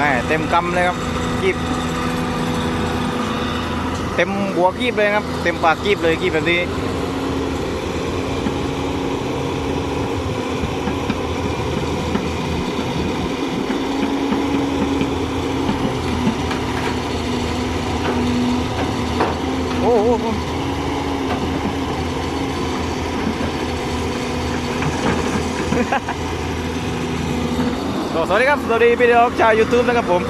แม่เต็มกำเลยครับกีบเต็มหัวกีบเลยครับ เต็มปากกีบเลยกีบแบบนี้โอ้โหก็ สวัสดีครับสวัสดีพี่น้องชาว YouTube นะครับผม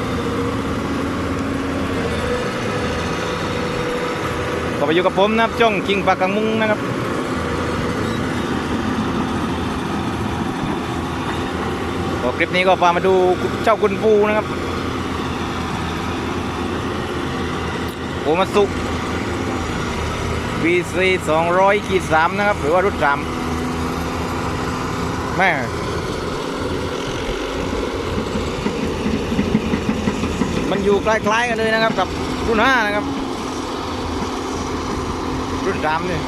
ก็ไปอยู่กับผมนะครับช่องคิงปากกังมุงนะครับก็คลิปนี้ก็พามาดูเจ้ากุนปูนะครับโอมาสุ VC 200ขีด3นะครับ หรือว่ารุ่น3แม่ มันอยู่คล้ายๆกันเลยนะครับกับรุ่นห้านะครับ รุ่นสามนี่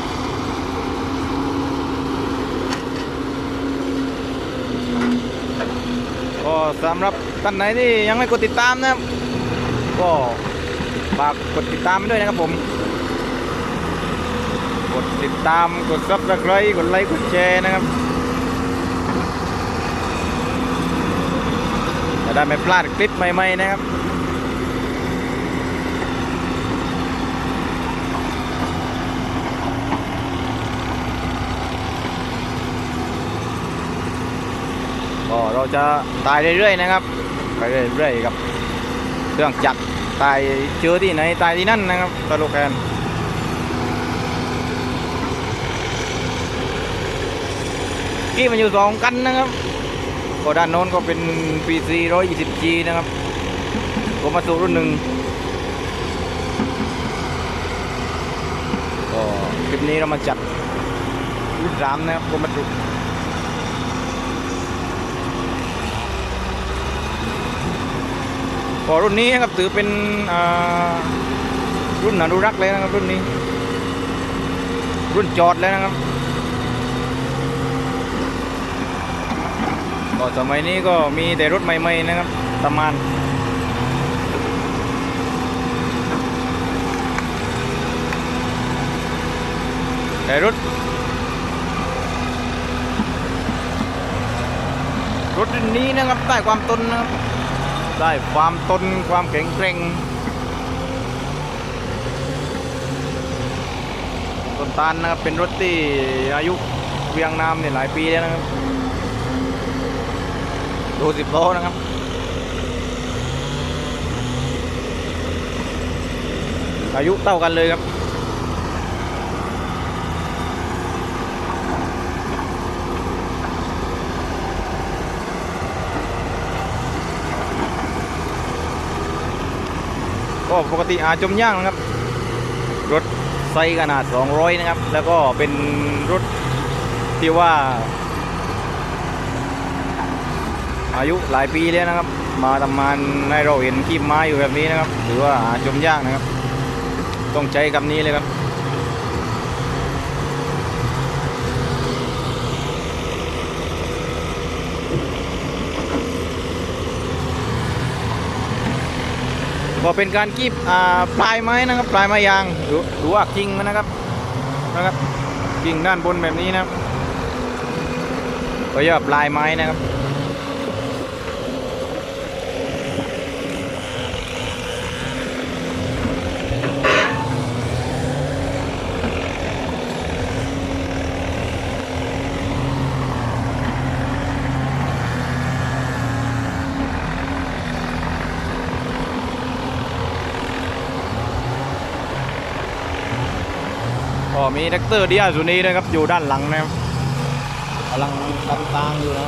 ก็สำหรับท่านไหนที่ยังไม่กดติดตามนะครับ ก็ฝากกดติดตามไปด้วยนะครับผม กดติดตามกดซับสไครต์กดไลค์กดแชร์นะครับจะได้ไม่พลาดคลิปใหม่ๆนะครับ ก็เราจะตายเรื่อยๆนะครับ ไปเรื่อยๆกับเครื่องจักรตายเจอที่ไหนตายที่นั่นนะครับตลกแคนกี้มันอยู่สองกันนะครับก็ด้านโน้นก็เป็น PC 120G นะครับก็มาสู่รุ่นหนึ่งก็คลิปนี้เรามาจัดรุ่นสามนะครับก็มาสู่ ก็รุ่นนี้นะครับถือเป็นรุ่นอนุรักษ์เลยนะครับรุ่นนี้ รุ่นจอดแล้วนะครับก็สมัยนี้ก็มีแต่รถใหม่ๆนะครับประมาณแต่รถรถรุ่นนี้นะครับได้ความทนนะครับ ได้ความทนความแข็งแกร่งต้นตาลนะครับเป็นรถที่อายุเวียงนามเนี่ยหลายปีแล้วนะครับดูสิบโลนะครับอายุเท่ากันเลยครับ ก็ปกติอาจมย่างนะครับ รถไซส์ขนาด 200 นะครับ แล้วก็เป็นรถที่ว่า อายุหลายปีแล้วนะครับ มาทำงานในเราเห็นขีบไม้อยู่แบบนี้นะครับ หรือว่าอาจมย่างนะครับ ต้องใช้คำนี้เลยครับ ก็เป็นการกีบปลายไม้นะครับ ปลายไม้ยางหรือว่ากิ่งมันนะครับนะครับกิ่งด้านบนแบบนี้นะครับก็ยกว่าปลายไม้นะครับ ก็มีแท็กเตอร์ดิอาซูนีนะครับ อยู่ด้านหลังนะครับกำลังตันตางอยู่นะ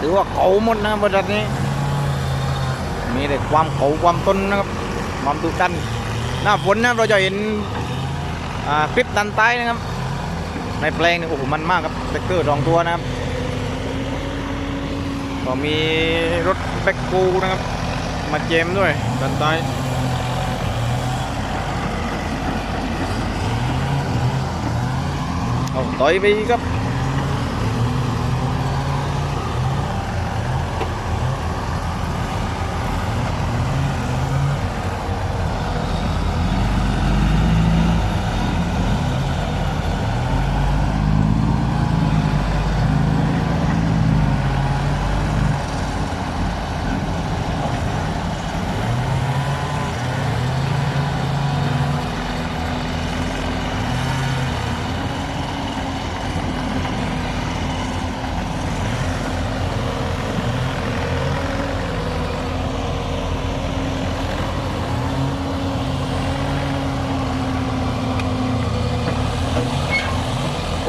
ถือว่าเก่าหมดนะบริษัทนี้ มีแต่ความเก่าความต้นนะครับความดุดันหน้าฝนนะเราจะเห็น คลิปดันไต้นะครับ ในแปลงนี่โอ้โหมันมากครับแท็กเตอร์สองตัวนะครับก็มีรถแบ็คกูนะครับ มาเจมด้วยดันไตเอาต่อยไปครับ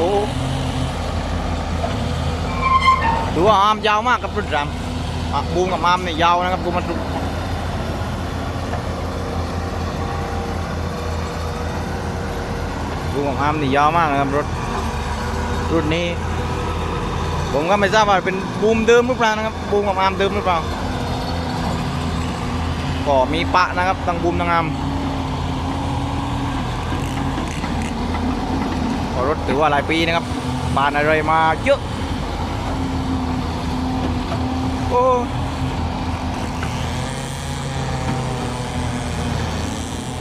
โอ้ ถือว่าอามยาวมากครับรุ่นรำอะบูมกับอามเนี่ยยาวนะครับบูมมันบูมกับอามนี่ยาวมากนะครับรถรุ่นนี้ ผมก็ไม่ทราบว่าเป็นบูมเดิมหรือเปล่านะครับบูมกับอามเดิมหรือเปล่าก็มีปะนะครับทั้งบูมทั้งอามรถถือว่าหลายปีนะครับผ่านอะไรมาเยอะ โอ้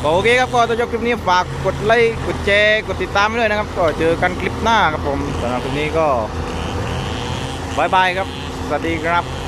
ก็โอเคครับก็ตัวจบคลิปนี้ฝากกดไลค์กดแชร์กดติดตามไว้ด้วยนะครับ ก็เจอกันคลิปหน้าครับผมสำหรับคลิปนี้ก็บายบายครับ สวัสดีครับ